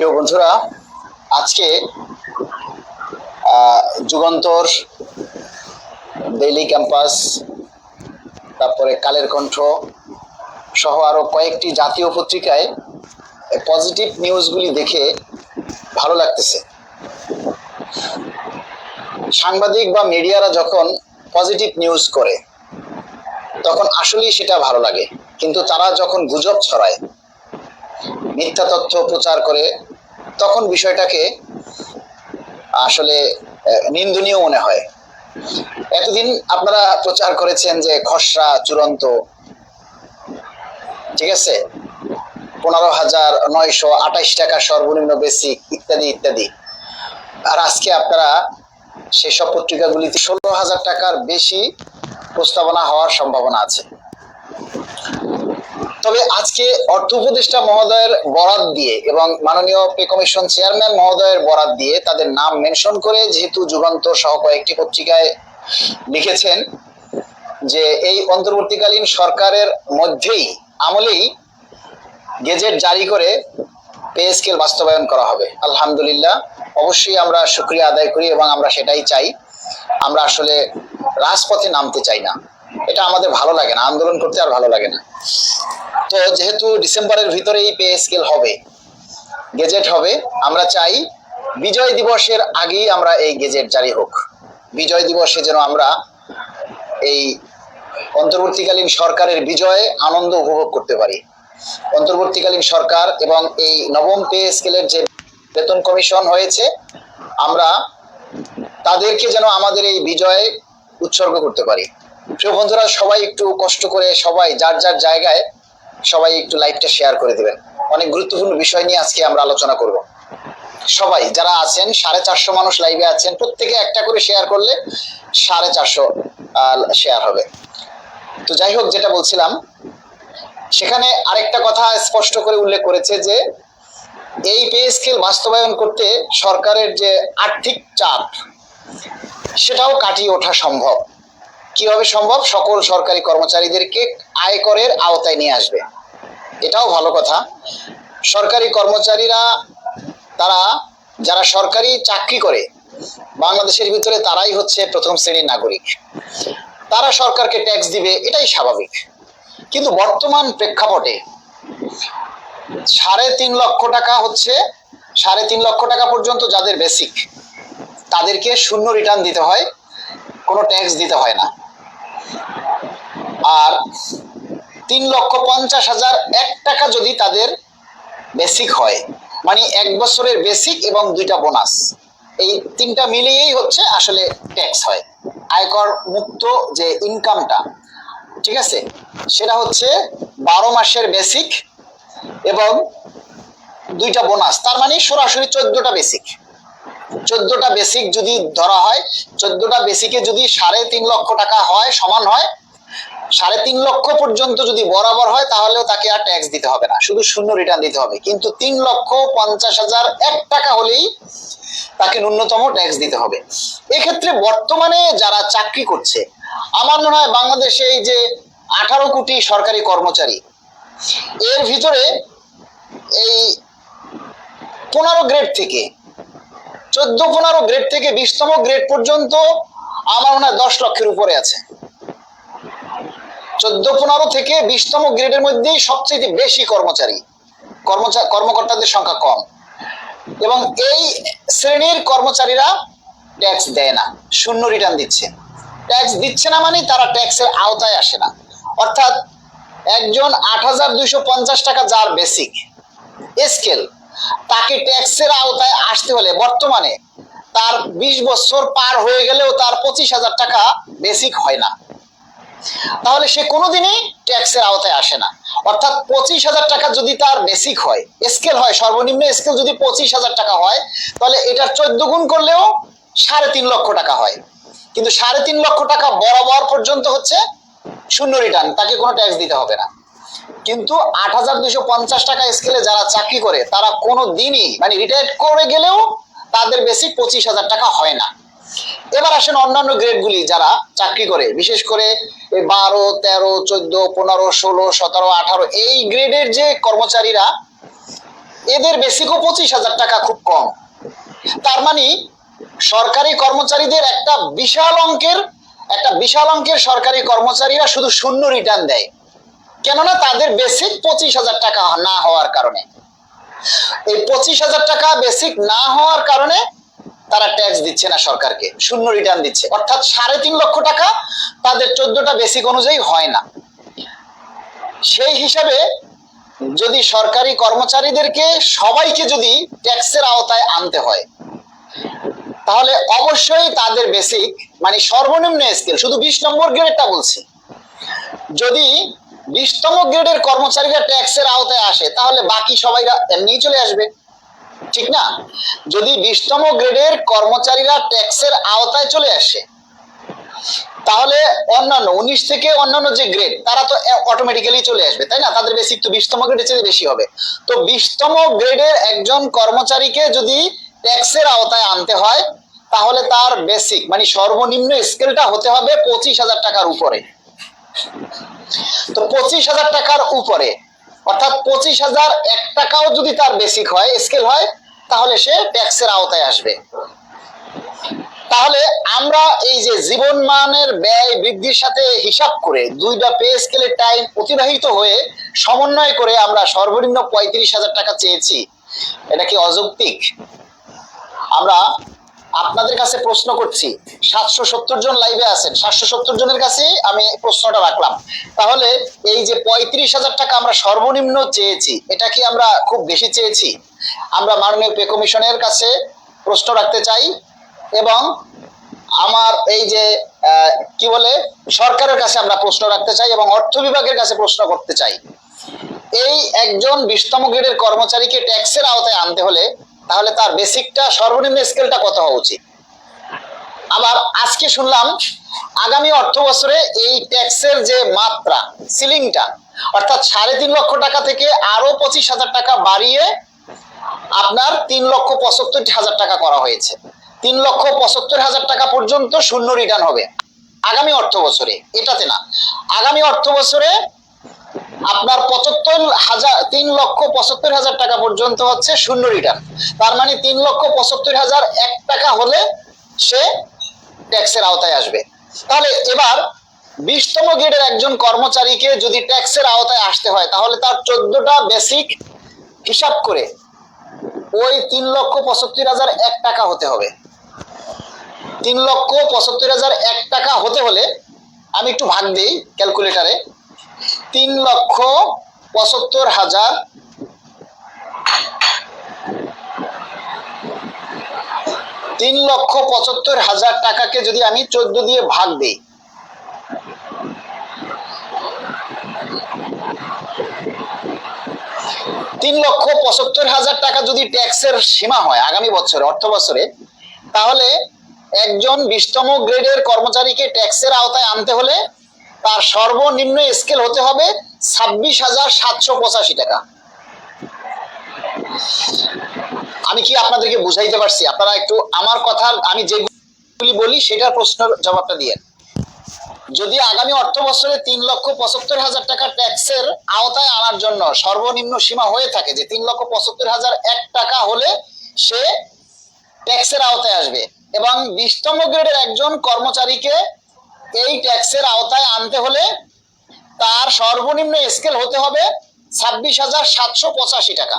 প্রিয় বন্ধুরা, আজকে যুগান্তর ডেইলি ক্যাম্পাস তারপরে কালের কণ্ঠ সহ আরও কয়েকটি জাতীয় পত্রিকায় পজিটিভ নিউজগুলি দেখে ভালো লাগতেছে। সাংবাদিক বা মিডিয়ারা যখন পজিটিভ নিউজ করে, তখন আসলেই সেটা ভালো লাগে। কিন্তু তারা যখন গুজব ছড়ায়, মিথ্যা তথ্য প্রচার করে তখন বিষয়টাকে আসলে নিন্দনীয় মনে হয়। এতদিন আপনারা প্রচার করেছেন যে খসড়া চূড়ান্ত, ঠিক আছে? পনেরো হাজার নয়শো আঠাইশ টাকা সর্বনিম্ন বেসিক ইত্যাদি ইত্যাদি। আর আজকে আপনারা সেসব পত্রিকাগুলিতে ষোলো হাজার টাকার বেশি প্রস্তাবনা হওয়ার সম্ভাবনা আছে। তবে আজকে অর্থ উপদেষ্টা মহোদয়ের বরাত দিয়ে এবং মাননীয় পে কমিশন চেয়ারম্যান মহোদয়ের বরাত দিয়ে তাদের নাম মেনশন করে যেহেতু যুগান্তর সহ কয়েকটি পত্রিকায় লিখেছেন যে এই অন্তর্বর্তীকালীন সরকারের মধ্যেই আমলেই গেজেট জারি করে পে স্কেল বাস্তবায়ন করা হবে। আলহামদুলিল্লাহ, অবশ্যই আমরা শুক্রিয়া আদায় করি এবং আমরা সেটাই চাই। আমরা আসলে রাজপথে নামতে চাই না। এটা আমাদের ভালো লাগে না, আন্দোলন করতে আর ভালো লাগে না। তো যেহেতু ডিসেম্বরের ভিতরেই পে স্কেল হবে, গেজেট হবে, আমরা চাই বিজয় দিবসের আগেই আমরা এই গেজেট জারি হোক। বিজয় দিবসে যেন আমরা এই অন্তর্বর্তীকালীন সরকারের বিজয়ে আনন্দ উপভোগ করতে পারি। অন্তর্বর্তীকালীন সরকার এবং এই নবম পে স্কেলের যে বেতন কমিশন হয়েছে, আমরা তাদেরকে যেন আমাদের এই বিজয়ে উৎসর্গ করতে পারি। প্রিয় বন্ধুরা, সবাই একটু কষ্ট করে সবাই যার যার জায়গায় সবাই একটু লাইভটা শেয়ার করে দিবেন। অনেক গুরুত্বপূর্ণ বিষয় নিয়ে আজকে আমরা আলোচনা করব। সবাই যারা আছেন, সাড়ে চারশো মানুষ লাইভে আছেন, প্রত্যেকে একটা করে শেয়ার করলে সাড়ে চারশো শেয়ার হবে। তো যাই হোক, যেটা বলছিলাম, সেখানে আরেকটা কথা স্পষ্ট করে উল্লেখ করেছে যে, এই পে স্কেল বাস্তবায়ন করতে সরকারের যে আর্থিক চাপ, সেটাও কাটিয়ে ওঠা সম্ভব। কীভাবে সম্ভব? সকল সরকারি কর্মচারীদেরকে আয়করের আওতায় নিয়ে আসবে। এটাও ভালো কথা। সরকারি কর্মচারীরা, তারা, যারা সরকারি চাকরি করে, বাংলাদেশের ভিতরে তারাই হচ্ছে প্রথম শ্রেণির নাগরিক। তারা সরকারকে ট্যাক্স দিবে, এটাই স্বাভাবিক। কিন্তু বর্তমান প্রেক্ষাপটে সাড়ে তিন লক্ষ টাকা হচ্ছে, সাড়ে তিন লক্ষ টাকা পর্যন্ত যাদের বেসিক তাদেরকে শূন্য রিটার্ন দিতে হয়, কোনো ট্যাক্স দিতে হয় না। আর তিন লক্ষ পঞ্চাশ হাজার এক টাকা যদি তাদের বেসিক হয় মানে এক বছরের বেসিক এবং দুইটা বোনাস এই তিনটা মিলিয়েই হচ্ছে আসলে ট্যাক্স হয়। আয়কর মুক্ত যে ইনকামটা ঠিক আছে? সেটা হচ্ছে বারো মাসের বেসিক এবং দুইটা বোনাস তার মানে সরাসরি চোদ্দটা বেসিক চোদ্দটা বেসিক যদি ধরা হয়, চোদ্দটা বেসিকে যদি সাড়ে তিন লক্ষ টাকা হয়, সমান হয় সাড়ে তিন লক্ষ পর্যন্ত যদি বরাবর হয়, তাহলেও তাকে আর ট্যাক্স দিতে হবে না। শুধু শূন্য রিটার্ন দিতে হবে। কিন্তু তিন লক্ষ পঞ্চাশ হাজার এক টাকা হলেই তাকে ন্যূনতম ট্যাক্স দিতে হবে। এক্ষেত্রে বর্তমানে যারা চাকরি করছে, আমার মনে হয় বাংলাদেশে এই যে আঠারো কোটি সরকারি কর্মচারী, এর ভিতরে এই পনেরো গ্রেড থেকে, চোদ্দ পনেরো গ্রেড থেকে বিশতম গ্রেড পর্যন্ত আমার মনে হয় দশ লক্ষের উপরে আছে। চোদ্দ পনেরো থেকে বিশতম গ্রেডের মধ্যেই সবচেয়ে বেশি কর্মচারী। কর্মকর্তাদের সংখ্যা কম। এবং এই শ্রেণির কর্মচারীরা ট্যাক্স দেয় না, শূন্য রিটার্ন দিচ্ছে। ট্যাক্স দিচ্ছে না মানে তারা ট্যাক্সের আওতায় আসে না। অর্থাৎ একজন আট হাজার দুইশো পঞ্চাশ টাকা যার বেসিক স্কেল তাকে ট্যাক্সের আওতায় আসতে হলে বর্তমানে তার বিশ বছর পার হয়ে গেলেও তার পঁচিশ হাজার টাকা বেসিক হয় না। তাহলে সে কোনোদিনই ট্যাক্সের আওতায় আসে না। অর্থাৎ পঁচিশ হাজার টাকা যদি তার বেসিক হয় স্কেল হয়, সর্বনিম্ন স্কেল যদি পঁচিশ হাজার টাকা হয়, তাহলে এটার চোদ্দ গুণ করলেও সাড়ে তিন লক্ষ টাকা হয়। কিন্তু সাড়ে তিন লক্ষ টাকা বরাবর পর্যন্ত হচ্ছে শূন্য রিটার্ন তাকে কোনো ট্যাক্স দিতে হবে না। কিন্তু আট হাজার দুইশো পঞ্চাশ টাকা স্কেলে যারা চাকরি করে, তারা কোনো দিনই মানে রিটায়ার্ড করে গেলেও তাদের বেসিক পঁচিশ হাজার টাকা হয় না। এবার আসেন অন্যান্য গ্রেডগুলি যারা চাকরি করে। বিশেষ করে বারো, তেরো, চোদ্দ, পনেরো, ষোলো, সতেরো, আঠারো, এই গ্রেডের যে কর্মচারীরা, এদের বেসিকও পঁচিশ হাজার টাকা খুব কম। তার মানে সরকারি কর্মচারীদের একটা বিশাল অঙ্কের, একটা বিশাল অঙ্কের সরকারি কর্মচারীরা শুধু শূন্য রিটার্ন দেয়। কেননা তাদের বেসিক পঁচিশ হাজার টাকা না হওয়ার কারণে। এই পঁচিশ হাজার টাকা বেসিক না হওয়ার কারণে তারা ট্যাক্স দিচ্ছে না সরকারকে, শূন্য রিটার্ন দিচ্ছে। অর্থাৎ সাড়ে তিন লক্ষ টাকা তাদের চোদ্দটা বেসিক অনুযায়ী হয় না। সেই হিসাবে যদি সরকারি কর্মচারীদেরকে সবাইকে যদি ট্যাক্সের আওতায় আনতে হয়, তাহলে অবশ্যই তাদের বেসিক মানে সর্বনিম্ন স্কেল শুধু বিশ নম্বর গ্রেডটা বলছি। যদি বিশতম গ্রেডের কর্মচারীরা ট্যাক্সের আওতায় আসে, তাহলে বাকি সবাইরা এমনিই চলে আসবে। ঠিক না? যদি বিশতম গ্রেডের কর্মচারীরা ট্যাক্সের আওতায় চলে আসে, তাহলে অন্যান্য, উনিশ থেকে অন্যান্য যে গ্রেড, তারা তো অটোমেটিক্যালি চলে আসবে, তাই না? তাদের বেসিক তো বিশতম গ্রেডের চেয়ে বেশি হবে। তো বিশতম গ্রেডের একজন কর্মচারীকে যদি ট্যাক্সের আওতায় আনতে হয়, তাহলে তার বেসিক মানে সর্বনিম্ন স্কেলটা হতে হবে পঁচিশ হাজার টাকার উপরে। তো পঁচিশ হাজার টাকার উপরে, অর্থাৎ পঁচিশ হাজার এক টাকাও যদি তার বেসিক হয়, স্কেল হয় তাহলে সে ট্যাক্সের আওতায় আসবে। তাহলে আমরা এই যে জীবন মানের ব্যয় বৃদ্ধির সাথে হিসাব করে দুইটা পে স্কেলের টাইম অতিবাহিত হয়ে সমন্বয় করে আমরা সর্বনিম্ন পঁয়ত্রিশ হাজার টাকা চেয়েছি। এটা কি অযৌক্তিক? আমরা আপনাদের কাছে প্রশ্ন করছি, সাতশো সত্তর জন লাইভে আছেন, সাতশো সত্তর জনের কাছে আমি প্রশ্নটা রাখলাম। তাহলে এই যে পঁয়ত্রিশ হাজার টাকা আমরা সর্বনিম্ন চেয়েছি, এটা কি আমরা খুব বেশি চেয়েছি? আমরা মাননীয় পে কমিশনের কাছে প্রশ্ন রাখতে চাই এবং আমার এই যে কি বলে, সরকারের কাছে আমরা প্রশ্ন রাখতে চাই এবং অর্থ বিভাগের কাছে প্রশ্ন করতে চাই। এই একজন বিশতম গ্রেডের কর্মচারীকে ট্যাক্সের আওতায় আনতে হলে তাহলে তার বেসিকটা, সর্বনিম্ন স্কেলটা কত হওয়া উচিত? আবার আজকে শুনলাম, আগামী অর্থ বছরে এই ট্যাক্সের যে মাত্রা, সিলিংটা, অর্থাৎ সাড়ে তিন লক্ষ টাকা থেকে আরও পঁচিশ হাজার টাকা বাড়িয়ে আপনার তিন লক্ষ পঁচাত্তর হাজার টাকা করা হয়েছে। তিন লক্ষ পঁচাত্তর হাজার টাকা পর্যন্ত শূন্য রিটার্ন হবে। আগামী অর্থ বছরে, এটাতে না। আগামী অর্থ বছরে আপনার পঁচাত্তর হাজার, তিন লক্ষ পঁচাত্তর হাজার টাকা পর্যন্ত হচ্ছে শূন্য রিটার্ন তার মানে তিন লক্ষ পঁচাত্তর হাজার এক টাকা হলে সে ট্যাক্সের আওতায় আসবে। তাহলে এবার বিশতম গ্রেডের একজন কর্মচারীকে যদি ট্যাক্সের আওতায় আসতে হয়, তাহলে তার চোদ্দটা বেসিক হিসাব করে ওই তিন লক্ষ পঁচাত্তর হাজার এক টাকা হতে হবে। তিন লক্ষ পঁচাত্তর হাজার এক টাকা হতে হলে আমি একটু ভাগ দিই ক্যালকুলেটারে তিন লক্ষ পঁচাত্তর হাজার তিন লক্ষ পঁচাত্তর হাজার টাকাকে যদি আমি চোদ্দ দিয়ে ভাগ দিই তিন লক্ষ পঁচাত্তর হাজার টাকা যদি ট্যাক্সের সীমা হয় আগামী বছরে, অর্থ বছরে, তাহলে একজন বিশতম গ্রেডের কর্মচারীকে ট্যাক্সের আওতায় আনতে হলে তার সর্বনিম্ন স্কেল হতে হবে ছাব্বিশ হাজার সাতশো পঁচাশি টাকা। আমি কি আপনাদেরকে বুঝাইতে পারছি? আপনারা একটু আমার কথা, আমি যেগুলি বলি সেটার প্রশ্নের জবাবটা দিয়ে যদি আগামী অর্থ বছরে তিন লক্ষ পঁচাত্তর হাজার টাকা ট্যাক্সের আওতায় আনার জন্য সর্বনিম্ন সীমা হয়ে থাকে যে তিন লক্ষ পঁচাত্তর হাজার এক টাকা হলে সে ট্যাক্সের আওতায় আসবে। এবং বিশতম গ্রেডের একজন কর্মচারীকে এই ট্যাক্সের আওতায় আনতে হলে তার সর্বনিম্ন স্কেল হতে হবে ছাব্বিশ হাজার সাতশো পঁচাশি টাকা।